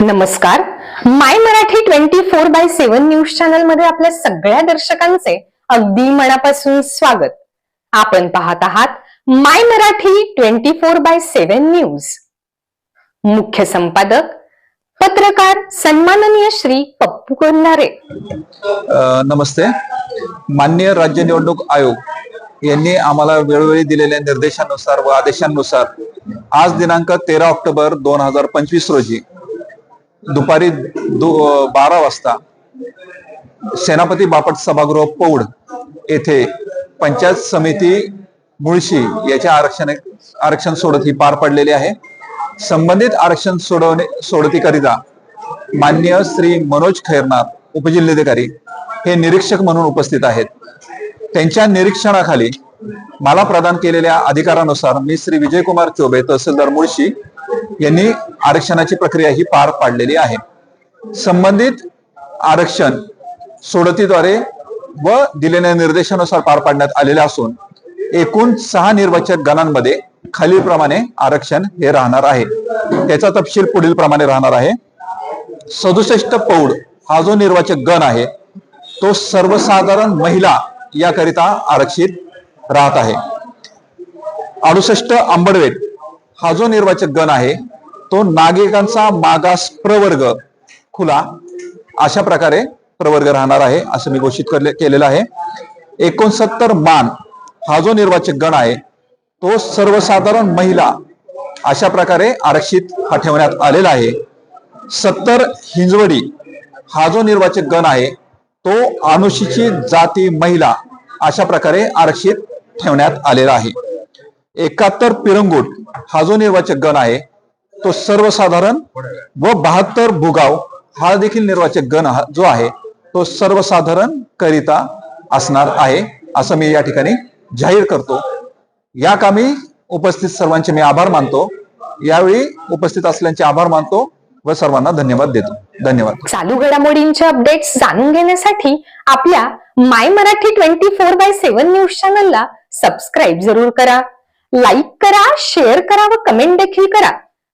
नमस्कार. My Marathi twenty four by seven news चॅनलमध्ये आपल्या सगळ्या दर्शकांचे अगदी मनापासून स्वागत. आपण पाहत आहात my Marathi twenty four by seven news. मुख्य संपादक पत्रकार सन्माननीय श्री पप्पू कोल्हारे. नमस्ते. मान्य राज्य निवडणूक आयोग यांनी आम्हाला वेळोवेळी दिलेल्या निर्देशानुसार व आदेशानुसार आज दिनांक तेरा ऑक्टोबर दोन हजार पंचवीस रोजी दुपारी दु बारा वाजता सेनापती बापट सभागृह पौड येथे पंचायत समिती मुळशी याच्या आरक्षण आरक्षण सोडत ही पार पडलेली आहे. संबंधित आरक्षण सोडवणे सोडतीकरिता मान्य श्री मनोज खैरनार उपजिल्हाधिकारी हे निरीक्षक म्हणून उपस्थित आहेत. त्यांच्या निरीक्षणाखाली मला प्रदान केलेल्या अधिकारानुसार मी श्री विजयकुमार चोबे तहसीलदार मुळशी यांनी आरक्षणाची प्रक्रिया ही पार पाडलेली आहे. संबंधित आरक्षण सोडतीद्वारे व दिलेल्या निर्देशानुसार पार पाडण्यात आलेले असून एकूण सहा निर्वाचक गणांमध्ये खालीलप्रमाणे आरक्षण हे राहणार आहे. त्याचा तपशील पुढील प्रमाणे राहणार आहे. सदुसष्ट पौड हा जो निर्वाचक गण आहे तो सर्वसाधारण महिला याकरिता आरक्षित राहत आहे. अडुसष्ट आंबडवेट हा जो निर्वाचक गण आहे तो नागरिकांचा मागास प्रवर्ग खुला अशा प्रकारे प्रवर्ग राहणार आहे असं मी घोषित केलेलं आहे. एकोणसत्तर मान हा जो निर्वाचक गण आहे तो सर्वसाधारण महिला अशा प्रकारे आरक्षित हा ठेवण्यात आलेला आहे. सत्तर हिंजवडी हा जो निर्वाचक गण आहे तो अनुसूचित जाती महिला अशा प्रकारे आरक्षित ठेवण्यात आलेला आहे. एकाहत्तर पिरंगुट हा जो निर्वाचक गण आहे तो सर्वसाधारण व बहात्तर भुगाव हा देखील निर्वाचक गण जो आहे तो सर्वसाधारण करिता असणार आहे असं मी या ठिकाणी जाहीर करतो. या कामी उपस्थित सर्वांचे मी आभार मानतो. यावेळी उपस्थित असल्याचे आभार मानतो व सर्वांना धन्यवाद देतो. धन्यवाद. चालू घडामोडींचे अपडेट्स जाणून घेण्यासाठी आपल्या my Marathi twenty four by seven news चॅनलला सबस्क्राईब जरूर करा. लाईक करा शेअर करा व कमेंट देखील करा.